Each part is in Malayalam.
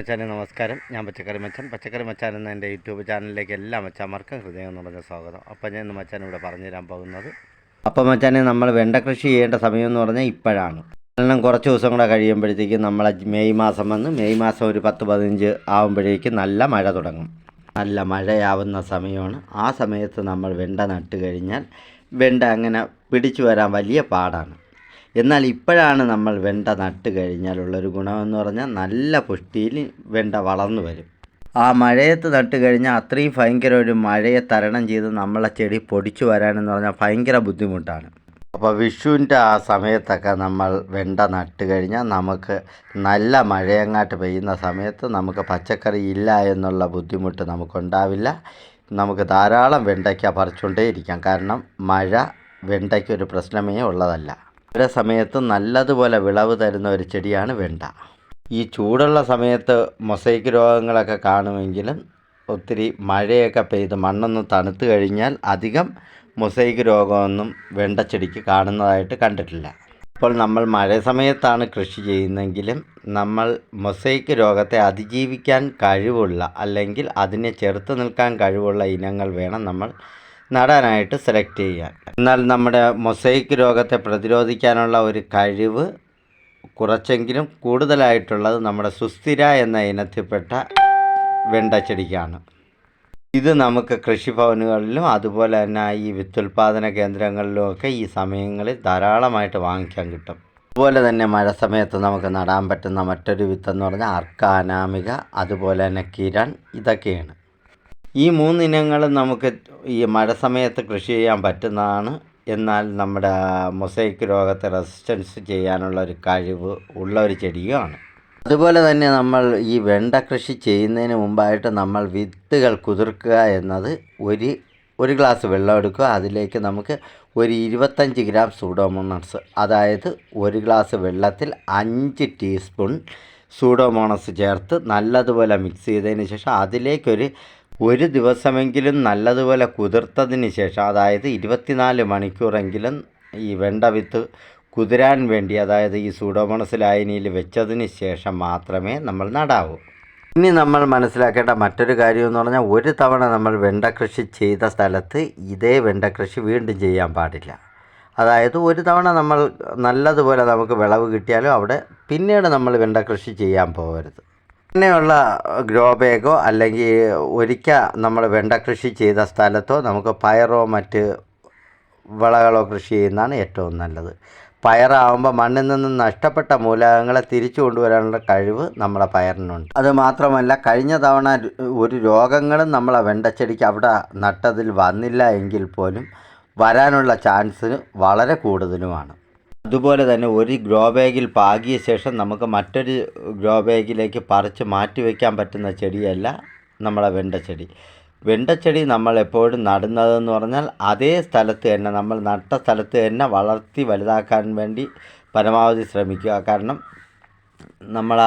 മച്ചാനെ നമസ്കാരം. ഞാൻ പച്ചക്കറി മച്ചാൻ. പച്ചക്കറി മച്ചാൻ എന്ന എന്റെ യൂട്യൂബ് ചാനലിലേക്ക് എല്ലാ മച്ചാന്മാർക്കും ഹൃദയം നിറഞ്ഞ സ്വാഗതം. അപ്പം ഞാൻ മച്ചാൻ ഇവിടെ പറഞ്ഞു തരാൻ പോകുന്നത്. അപ്പം മച്ചാനെ നമ്മൾ വെണ്ട കൃഷി ചെയ്യേണ്ട സമയം എന്ന് പറഞ്ഞാൽ ഇപ്പോഴാണ്. കാരണം കുറച്ച് ദിവസം കൂടെ കഴിയുമ്പോഴത്തേക്കും നമ്മളെ മെയ് മാസം വന്ന് മെയ് മാസം ഒരു പത്ത് പതിനഞ്ച് ആകുമ്പോഴേക്കും നല്ല മഴ തുടങ്ങും. നല്ല മഴയാവുന്ന സമയമാണ്. ആ സമയത്ത് നമ്മൾ വെണ്ട നട്ട് കഴിഞ്ഞാൽ വെണ്ട അങ്ങനെ പിടിച്ചു വരാൻ വലിയ പാടാണ്. എന്നാൽ ഇപ്പോഴാണ് നമ്മൾ വെണ്ട നട്ട് കഴിഞ്ഞാലുള്ളൊരു ഗുണമെന്ന് പറഞ്ഞാൽ നല്ല പുഷ്ടിയിൽ വെണ്ട വളർന്നു വരും. ആ മഴയത്ത് നട്ട് കഴിഞ്ഞാൽ അത്രയും ഭയങ്കര ഒരു മഴയെ തരണം ചെയ്ത് നമ്മളെ ചെടി പൊടിച്ചു വരാനെന്ന് പറഞ്ഞാൽ ഭയങ്കര ബുദ്ധിമുട്ടാണ്. അപ്പോൾ വിഷുവിന്റെ ആ സമയത്തൊക്കെ നമ്മൾ വെണ്ട നട്ട് കഴിഞ്ഞാൽ നമുക്ക് നല്ല മഴയങ്ങാട്ട് പെയ്യുന്ന സമയത്ത് നമുക്ക് പച്ചക്കറി ഇല്ല എന്നുള്ള ബുദ്ധിമുട്ട് നമുക്കുണ്ടാവില്ല. നമുക്ക് ധാരാളം വെണ്ടയ്ക്ക പറിച്ചുകൊണ്ടേ ഇരിക്കാം കാരണം മഴ വെണ്ടയ്ക്ക് ഒരു പ്രശ്നമേ ഉള്ളതല്ല. ഒരേ സമയത്ത് നല്ലതുപോലെ വിളവ് തരുന്ന ഒരു ചെടിയാണ് വെണ്ട. ഈ ചൂടുള്ള സമയത്ത് മൊസൈക്ക് രോഗങ്ങളൊക്കെ കാണുമെങ്കിലും ഒത്തിരി മഴയൊക്കെ പെയ്ത് മണ്ണൊന്ന് തണുത്ത് കഴിഞ്ഞാൽ അധികം മൊസൈക്ക് രോഗമൊന്നും വെണ്ടച്ചെടിക്ക് കാണുന്നതായിട്ട് കണ്ടിട്ടില്ല. ഇപ്പോൾ നമ്മൾ മഴ സമയത്താണ് കൃഷി ചെയ്യുന്നതെങ്കിലും നമ്മൾ മൊസൈക്ക് രോഗത്തെ അതിജീവിക്കാൻ കഴിവുള്ള അല്ലെങ്കിൽ അതിനെ ചെറുത്ത് നിൽക്കാൻ കഴിവുള്ള ഇനങ്ങൾ വേണം നമ്മൾ നടാനായിട്ട് സെലക്ട് ചെയ്യാം എന്നാൽ നമ്മുടെ മൊസൈക്ക് രോഗത്തെ പ്രതിരോധിക്കാനുള്ള ഒരു കഴിവ് കുറച്ചെങ്കിലും കൂടുതലായിട്ടുള്ളത് നമ്മുടെ സുസ്ഥിര എന്ന ഇനത്തിൽപ്പെട്ട വെണ്ടച്ചെടിക്കാണ്. ഇത് നമുക്ക് കൃഷിഭവനുകളിലും അതുപോലെ തന്നെ ഈ വിത്തുൽപാദന കേന്ദ്രങ്ങളിലും ഒക്കെ ഈ സമയങ്ങളിൽ ധാരാളമായിട്ട് വാങ്ങിക്കാൻ കിട്ടും. അതുപോലെ തന്നെ മഴ സമയത്ത് നമുക്ക് നടാൻ പറ്റുന്ന മറ്റൊരു വിത്തെന്ന് പറഞ്ഞാൽ അർക്ക അനാമിക അതുപോലെ തന്നെ കിരൺ ഇതൊക്കെയാണ്. ഈ മൂന്നിനങ്ങളും നമുക്ക് ഈ മഴ സമയത്ത് കൃഷി ചെയ്യാൻ പറ്റുന്നതാണ്. എന്നാൽ നമ്മുടെ മൊസൈക്ക് രോഗത്തെ റെസിസ്റ്റൻസ് ചെയ്യാനുള്ള ഒരു കഴിവ് ഉള്ള ഒരു ചെടിയുമാണ് അതുപോലെ തന്നെ നമ്മൾ ഈ വെണ്ട കൃഷി ചെയ്യുന്നതിന് മുമ്പായിട്ട് നമ്മൾ വിത്തുകൾ കുതിർക്കുക എന്നത് ഒരു ഒരു ഗ്ലാസ് വെള്ളം എടുക്കുക. അതിലേക്ക് നമുക്ക് ഒരു ഇരുപത്തഞ്ച് ഗ്രാം സൂഡോമോണസ് അതായത് ഒരു ഗ്ലാസ് വെള്ളത്തിൽ അഞ്ച് ടീസ്പൂൺ സൂഡോമോണസ് ചേർത്ത് നല്ലതുപോലെ മിക്സ് ചെയ്തതിന് ശേഷം അതിലേക്കൊരു ഒരു ദിവസമെങ്കിലും നല്ലതുപോലെ കുതിർത്തതിന് ശേഷം അതായത് ഇരുപത്തിനാല് മണിക്കൂറെങ്കിലും ഈ വെണ്ട വിത്ത് കുതിരാൻ വേണ്ടി അതായത് ഈ സൂഡോമണസ് ലായനിയിൽ വെച്ചതിന് ശേഷം മാത്രമേ നമ്മൾ നടാവൂ. ഇനി നമ്മൾ മനസ്സിലാക്കേണ്ട മറ്റൊരു കാര്യം എന്ന് പറഞ്ഞാൽ ഒരു തവണ നമ്മൾ വെണ്ട കൃഷി ചെയ്ത സ്ഥലത്ത് ഇതേ വെണ്ട കൃഷി വീണ്ടും ചെയ്യാൻ പാടില്ല. അതായത് ഒരു തവണ നമ്മൾ നല്ലതുപോലെ നമുക്ക് വിളവ് കിട്ടിയാലും അവിടെ പിന്നീട് നമ്മൾ വെണ്ട കൃഷി ചെയ്യാൻ പോകരുത്. അങ്ങനെയുള്ള ഗ്രോ ബാഗോ അല്ലെങ്കിൽ ഒരിക്കൽ നമ്മൾ വെണ്ട കൃഷി ചെയ്ത സ്ഥലത്തോ നമുക്ക് പയറോ മറ്റ് വിളകളോ കൃഷി ചെയ്യുന്നതാണ് ഏറ്റവും നല്ലത്. പയറാവുമ്പോൾ മണ്ണിൽ നിന്ന് നഷ്ടപ്പെട്ട മൂലകങ്ങളെ തിരിച്ചു കൊണ്ടുവരാനുള്ള കഴിവ് നമ്മളെ പയറിനുണ്ട്. അത് മാത്രമല്ല കഴിഞ്ഞ തവണ ഒരു രോഗങ്ങളും നമ്മളെ വെണ്ടച്ചെടിക്ക് അവിടെ നട്ടതിൽ വന്നില്ല എങ്കിൽ പോലും വരാനുള്ള ചാൻസ് വളരെ കൂടുതലുമാണ്. അതുപോലെ തന്നെ ഒരു ഗ്രോ ബാഗിൽ പാകിയ ശേഷം നമുക്ക് മറ്റൊരു ഗ്രോ ബാഗിലേക്ക് പറിച്ച് മാറ്റി വയ്ക്കാൻ പറ്റുന്ന ചെടിയല്ല നമ്മളെ വെണ്ടച്ചെടി. വെണ്ടച്ചെടി നമ്മൾ എപ്പോഴും നടുന്നതെന്ന് പറഞ്ഞാൽ അതേ സ്ഥലത്ത് തന്നെ നമ്മൾ നട്ട സ്ഥലത്ത് തന്നെ വളർത്തി വലുതാക്കാൻ വേണ്ടി പരമാവധി ശ്രമിക്കുക. കാരണം നമ്മൾ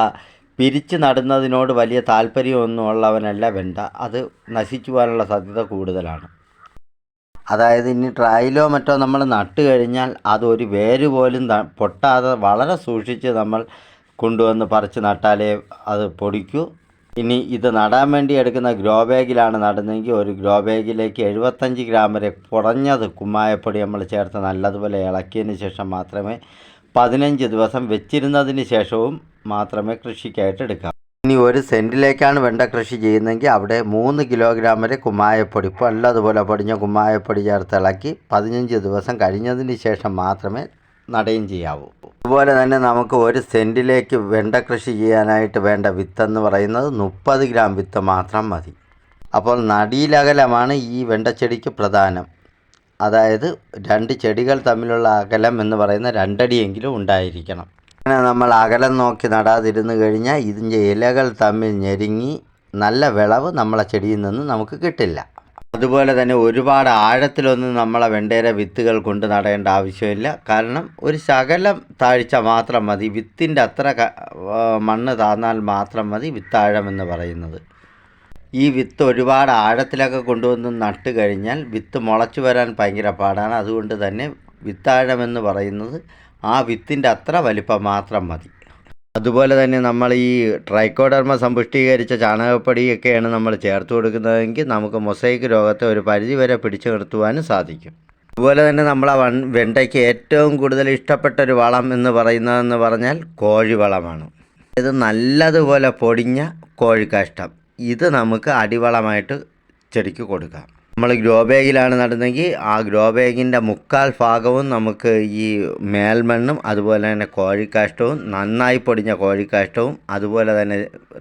പിരിച്ച് നടുന്നതിനോട് വലിയ താല്പര്യമൊന്നും ഉള്ളവനല്ല വെണ്ട. അത് നശിച്ചു പോകാനുള്ള സാധ്യത കൂടുതലാണ്. അതായത് ഇനി ട്രായിലോ മറ്റോ നമ്മൾ നട്ട് കഴിഞ്ഞാൽ അതൊരു വേര് പോലും പൊട്ടാതെ വളരെ സൂക്ഷിച്ച് നമ്മൾ കൊണ്ടുവന്ന് പറിച്ച് നട്ടാലേ അത് പൊടിക്കൂ. ഇനി ഇത് നടാൻ വേണ്ടി എടുക്കുന്ന ഗ്രോ ബാഗിലാണ് നടുന്നതെങ്കിൽ ഒരു ഗ്രോ ബാഗിലേക്ക് എഴുപത്തഞ്ച് ഗ്രാം വരെ കുറഞ്ഞത് കുമ്മായപ്പൊടി നമ്മൾ ചേർത്ത് നല്ലതുപോലെ ഇളക്കിയതിന് ശേഷം മാത്രമേ പതിനഞ്ച് ദിവസം വെച്ചിരുന്നതിന് ശേഷവും മാത്രമേ കൃഷിക്കായിട്ട് എടുക്കാം. ഇനി ഒരു സെന്റിലേക്കാണ് വെണ്ട കൃഷി ചെയ്യുന്നതെങ്കിൽ അവിടെ മൂന്ന് കിലോഗ്രാം വരെ കുമ്മായപ്പൊടി നല്ലതുപോലെ പൊടിഞ്ഞ കുമ്മായപ്പൊടി ചേർത്ത് ഇളക്കി പതിനഞ്ച് ദിവസം കഴിഞ്ഞതിന് ശേഷം മാത്രമേ നടയും ചെയ്യാവൂ. അതുപോലെ തന്നെ നമുക്ക് ഒരു സെന്റിലേക്ക് വെണ്ട കൃഷി ചെയ്യാനായിട്ട് വേണ്ട വിത്തെന്ന് പറയുന്നത് മുപ്പത് ഗ്രാം വിത്ത് മാത്രം മതി. അപ്പോൾ നടിയിലകലമാണ് ഈ വെണ്ടച്ചെടിക്ക് പ്രധാനം. അതായത് രണ്ട് ചെടികൾ തമ്മിലുള്ള അകലം എന്ന് പറയുന്ന രണ്ടടിയെങ്കിലും ഉണ്ടായിരിക്കണം. അങ്ങനെ നമ്മൾ അകലം നോക്കി നടാതിരുന്ന് കഴിഞ്ഞാൽ ഇതിന്റെ ഇലകൾ തമ്മിൽ ഞെരുങ്ങി നല്ല വിളവ് നമ്മളെ ചെടിയിൽ നിന്ന് നമുക്ക് കിട്ടില്ല. അതുപോലെ തന്നെ ഒരുപാട് ആഴത്തിലൊന്നും നമ്മളെ വെണ്ടേര വിത്തുകൾ കൊണ്ട് നടേണ്ട ആവശ്യമില്ല. കാരണം ഒരു ശകലം താഴ്ച മാത്രം മതി. വിത്തിന്റെ അത്ര മണ്ണ് താന്നാൽ മാത്രം മതി വിത്താഴം എന്ന് പറയുന്നത്. ഈ വിത്ത് ഒരുപാട് ആഴത്തിലൊക്കെ കൊണ്ടുവന്ന് നട്ട് കഴിഞ്ഞാൽ വിത്ത് മുളച്ചു വരാൻ ഭയങ്കര പാടാണ്. അതുകൊണ്ട് തന്നെ വിത്താഴമെന്ന് പറയുന്നത് ആ വിത്തിന്റെ അത്ര വലിപ്പം മാത്രം മതി. അതുപോലെ തന്നെ നമ്മൾ ഈ ട്രൈക്കോഡർമ സമ്പുഷ്ടീകരിച്ച ചാണകപ്പൊടിയൊക്കെയാണ് നമ്മൾ ചേർത്ത് കൊടുക്കുന്നതെങ്കിൽ നമുക്ക് മൊസൈക്ക് രോഗത്തെ ഒരു പരിധി വരെ പിടിച്ചു നിർത്തുവാനും സാധിക്കും. അതുപോലെ തന്നെ നമ്മളെ വൺ വെണ്ടയ്ക്ക് ഏറ്റവും കൂടുതൽ ഇഷ്ടപ്പെട്ട ഒരു വളം എന്ന് പറയുന്നതെന്ന് പറഞ്ഞാൽ കോഴിവളമാണ് ഇത് നല്ലതുപോലെ പൊടിഞ്ഞ കോഴിക്കാഷ്ടം. ഇത് നമുക്ക് അടിവളമായിട്ട് ചെടിക്ക് കൊടുക്കാം. നമ്മൾ ഗ്രോ ബാഗിലാണ് നടുന്നതെങ്കിൽ ആ ഗ്രോ ബാഗിന്റെ മുക്കാൽ ഭാഗവും നമുക്ക് ഈ മേൽമണ്ണും അതുപോലെ തന്നെ കോഴിക്കാഷ്ടവും നന്നായി പൊടിഞ്ഞ കോഴിക്കാഷ്ടവും അതുപോലെ തന്നെ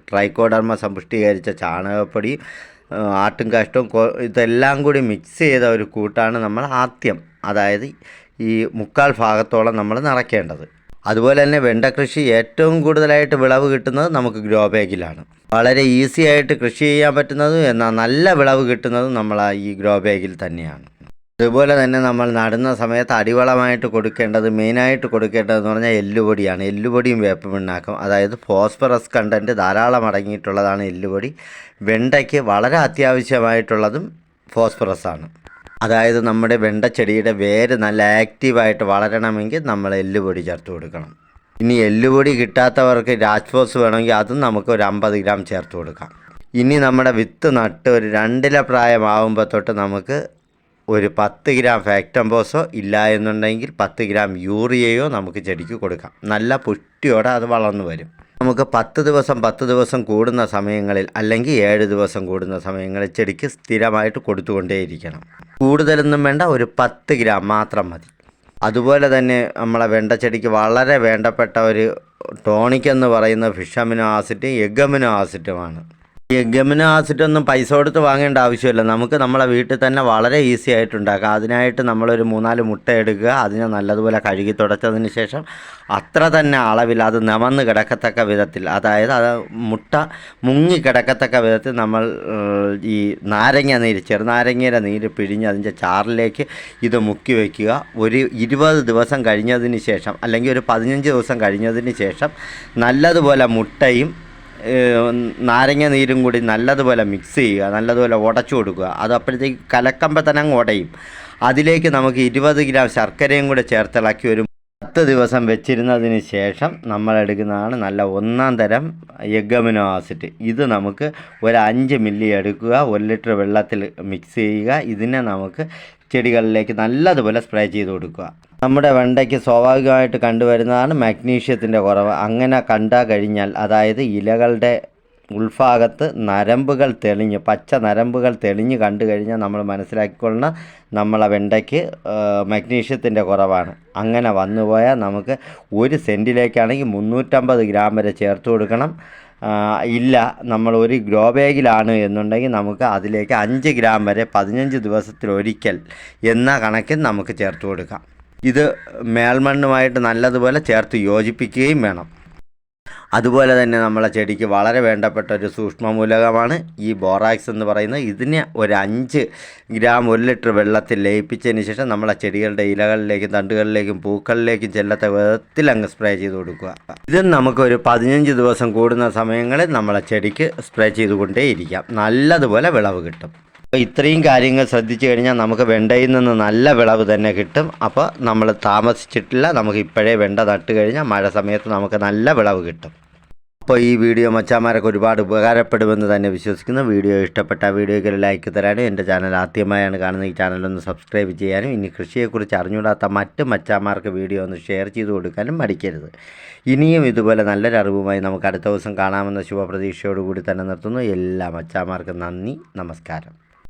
ട്രൈക്കോഡർമ സമ്പുഷ്ടീകരിച്ച ചാണകപ്പൊടി ആട്ടും കാഷ്ടവും ഇതെല്ലാം കൂടി മിക്സ് ചെയ്ത ഒരു കൂട്ടാണ് നമ്മൾ ആദ്യം അതായത് ഈ മുക്കാൽ ഭാഗത്തോളം നമ്മൾ നിറയ്ക്കേണ്ടത്. അതുപോലെ തന്നെ വെണ്ട കൃഷി ഏറ്റവും കൂടുതലായിട്ട് വിളവ് കിട്ടുന്നത് നമുക്ക് ഗ്രോ ബാഗിലാണ്. വളരെ ഈസി ആയിട്ട് കൃഷി ചെയ്യാൻ പറ്റുന്നതും എന്നാൽ നല്ല വിളവ് കിട്ടുന്നതും നമ്മൾ ഈ ഗ്രോ ബാഗിൽ തന്നെയാണ്. അതുപോലെ തന്നെ നമ്മൾ നടുന്ന സമയത്ത് അടിവളമായിട്ട് കൊടുക്കേണ്ടത് മെയിനായിട്ട് കൊടുക്കേണ്ടതെന്ന് പറഞ്ഞാൽ എല്ലുപൊടിയാണ്. എല്ലുപൊടിയും വേപ്പ് പിണ്ണാക്കും അതായത് ഫോസ്ഫറസ് കണ്ടന്റ് ധാരാളം അടങ്ങിയിട്ടുള്ളതാണ് എല്ലുപൊടി. വെണ്ടയ്ക്ക് വളരെ അത്യാവശ്യമായിട്ടുള്ളതും ഫോസ്ഫറസ് ആണ്. അതായത് നമ്മുടെ വെണ്ടച്ചെടിയുടെ വേര് നല്ല ആക്റ്റീവായിട്ട് വളരണമെങ്കിൽ നമ്മൾ എല്ലുപൊടി ചേർത്ത് കൊടുക്കണം. ഇനി എല്ലുപൊടി കിട്ടാത്തവർക്ക് രാജ്ഫോസ് വേണമെങ്കിൽ അതും നമുക്ക് ഒരു അമ്പത് ഗ്രാം ചേർത്ത് കൊടുക്കാം. ഇനി നമ്മുടെ വിത്ത് നട്ട് ഒരു രണ്ടില പ്രായമാവുമ്പോൾ തൊട്ട് നമുക്ക് ഒരു പത്ത് ഗ്രാം ഫാക്ടംബോസോ ഇല്ല എന്നുണ്ടെങ്കിൽ പത്ത് ഗ്രാം യൂറിയയോ നമുക്ക് ചെടിക്ക് കൊടുക്കാം. നല്ല പുഷ്ടിയോടെ അത് വളർന്നു വരും. നമുക്ക് പത്ത് ദിവസം പത്ത് ദിവസം കൂടുന്ന സമയങ്ങളിൽ അല്ലെങ്കിൽ ഏഴ് ദിവസം കൂടുന്ന സമയങ്ങളിൽ ചെടിക്ക് സ്ഥിരമായിട്ട് കൊടുത്തുകൊണ്ടേയിരിക്കണം. കൂടുതലൊന്നും വേണ്ട ഒരു പത്ത് ഗ്രാം മാത്രം മതി. അതുപോലെ തന്നെ നമ്മളെ വെണ്ടച്ചെടിക്ക് വളരെ വേണ്ടപ്പെട്ട ഒരു ടോണിക് എന്ന് പറയുന്ന ആസിഡ് എഗ് അമിനോ ആസിഡുമാണ് ഈ എഗമിനോ ആസിഡ് ഒന്നും പൈസ കൊടുത്ത് വാങ്ങേണ്ട ആവശ്യമില്ല. നമുക്ക് നമ്മളെ വീട്ടിൽ തന്നെ വളരെ ഈസി ആയിട്ട് ഉണ്ടാക്കാം അതിനായിട്ട് നമ്മളൊരു മൂന്നാൽ മുട്ട എടുക്കുക. അതിനെ നല്ലതുപോലെ കഴുകി തുടച്ചതിന് ശേഷം അത്ര തന്നെ അളവിൽ അത് നമന്ന് കിടക്കത്തക്ക വിധത്തിൽ അതായത് അത് മുട്ട മുങ്ങി കിടക്കത്തക്ക വിധത്തിൽ നമ്മൾ ഈ നാരങ്ങ നീര് ചെറുനാരങ്ങയുടെ നീര് പിഴിഞ്ഞ് അതിന്റെ ചാറിലേക്ക് ഇത് മുക്കി വയ്ക്കുക. ഒരു ഇരുപത് ദിവസം കഴിഞ്ഞതിന് ശേഷം അല്ലെങ്കിൽ ഒരു പതിനഞ്ച് ദിവസം കഴിഞ്ഞതിന് ശേഷം നല്ലതുപോലെ മുട്ടയും നാരങ്ങ നീരും കൂടി നല്ലതുപോലെ മിക്സ് ചെയ്യുക നല്ലതുപോലെ ഉടച്ചു കൊടുക്കുക. അത് അപ്പോഴത്തേക്ക് കലക്കുമ്പോൾ തന്നെ അങ്ങ് ഉടയും. അതിലേക്ക് നമുക്ക് ഇരുപത് ഗ്രാം ശർക്കരയും കൂടെ ചേർത്തിളക്കി ഒരു പത്ത് ദിവസം വെച്ചിരുന്നതിന് ശേഷം നമ്മൾ എടുക്കുന്നതാണ് നല്ല ഒന്നാം തരം എഗമിനോ ആസിഡ് ഇത് നമുക്ക് ഒരു അഞ്ച് മില്ലി എടുക്കുക ഒരു ലിറ്റർ വെള്ളത്തിൽ മിക്സ് ചെയ്യുക. ഇതിനെ നമുക്ക് ചെടികളിലേക്ക് നല്ലതുപോലെ സ്പ്രേ ചെയ്ത് കൊടുക്കുക. നമ്മുടെ വെണ്ടയ്ക്ക് സ്വാഭാവികമായിട്ട് കണ്ടുവരുന്നതാണ് മാഗ്നീഷ്യത്തിന്റെ കുറവ്. അങ്ങനെ കണ്ടാ കഴിഞ്ഞാൽ അതായത് ഇലകളുടെ ഉൾഭാഗത്ത് നരമ്പുകൾ തെളിഞ്ഞ് പച്ച നരമ്പുകൾ തെളിഞ്ഞ് കണ്ടു കഴിഞ്ഞാൽ നമ്മൾ മനസ്സിലാക്കിക്കൊള്ളണം നമ്മളെ വെണ്ടയ്ക്ക് മഗ്നീഷ്യത്തിന്റെ കുറവാണ്. അങ്ങനെ വന്നുപോയാൽ നമുക്ക് ഒരു സെന്റിലേക്കാണെങ്കിൽ മുന്നൂറ്റമ്പത് ഗ്രാം വരെ ചേർത്ത് കൊടുക്കണം. ഇല്ല നമ്മൾ ഒരു ഗ്രോ ബാഗിലാണ് എന്നുണ്ടെങ്കിൽ നമുക്ക് അതിലേക്ക് അഞ്ച് ഗ്രാം വരെ പതിനഞ്ച് ദിവസത്തിലൊരിക്കൽ എന്ന കണക്കിൽ നമുക്ക് ചേർത്ത് കൊടുക്കാം. ഇത് മേൽമണ്ണുമായിട്ട് നല്ലതുപോലെ ചേർത്ത് യോജിപ്പിക്കുകയും വേണം. അതുപോലെ തന്നെ നമ്മളെ ചെടിക്ക് വളരെ വേണ്ടപ്പെട്ട ഒരു സൂക്ഷ്മമൂലകമാണ് ഈ ബോറാക്സ് എന്ന് പറയുന്നത്. ഇതിനെ ഒരു അഞ്ച് ഗ്രാം ഒരു ലിറ്റർ വെള്ളത്തിൽ ലയിപ്പിച്ചതിന് ശേഷം നമ്മളെ ചെടികളുടെ ഇലകളിലേക്കും തണ്ടുകളിലേക്കും പൂക്കളിലേക്കും ചെല്ലത്ത വിധത്തിൽ അങ്ങ് സ്പ്രേ ചെയ്ത് കൊടുക്കുക. ഇത് നമുക്കൊരു പതിനഞ്ച് ദിവസം കൂടുന്ന സമയങ്ങളിൽ നമ്മളെ ചെടിക്ക് സ്പ്രേ ചെയ്തുകൊണ്ടേയിരിക്കാം നല്ലതുപോലെ വിളവ് കിട്ടും. അപ്പോൾ ഇത്രയും കാര്യങ്ങൾ ശ്രദ്ധിച്ചു കഴിഞ്ഞാൽ നമുക്ക് വെണ്ടയിൽ നിന്ന് നല്ല വിളവ് തന്നെ കിട്ടും. അപ്പോൾ നമ്മൾ താമസിച്ചിട്ടില്ല. നമുക്ക് ഇപ്പോഴേ വെണ്ട നട്ട് കഴിഞ്ഞാൽ മഴ സമയത്ത് നമുക്ക് നല്ല വിളവ് കിട്ടും. അപ്പോൾ ഈ വീഡിയോ മച്ചാമാരൊക്കെ ഒരുപാട് ഉപകാരപ്പെടുമെന്ന് തന്നെ വിശ്വസിക്കുന്നു. വീഡിയോ ഇഷ്ടപ്പെട്ട വീഡിയോയ്ക്ക് ഒരു ലൈക്ക് തരാനും എന്റെ ചാനൽ ആദ്യമായാണ് കാണുന്ന ഈ ചാനലൊന്ന് സബ്സ്ക്രൈബ് ചെയ്യാനും ഇനി കൃഷിയെക്കുറിച്ച് അറിഞ്ഞൂടാത്ത മറ്റ് മച്ചാമാർക്ക് വീഡിയോ ഒന്ന് ഷെയർ ചെയ്ത് കൊടുക്കാനും മടിക്കരുത്. ഇനിയും ഇതുപോലെ നല്ലൊരു അറിവുമായി നമുക്ക് അടുത്ത ദിവസം കാണാമെന്ന ശുഭപ്രതീക്ഷയോടുകൂടി തന്നെ നിർത്തുന്നു. എല്ലാ മച്ചാമാർക്കും നന്ദി നമസ്കാരം.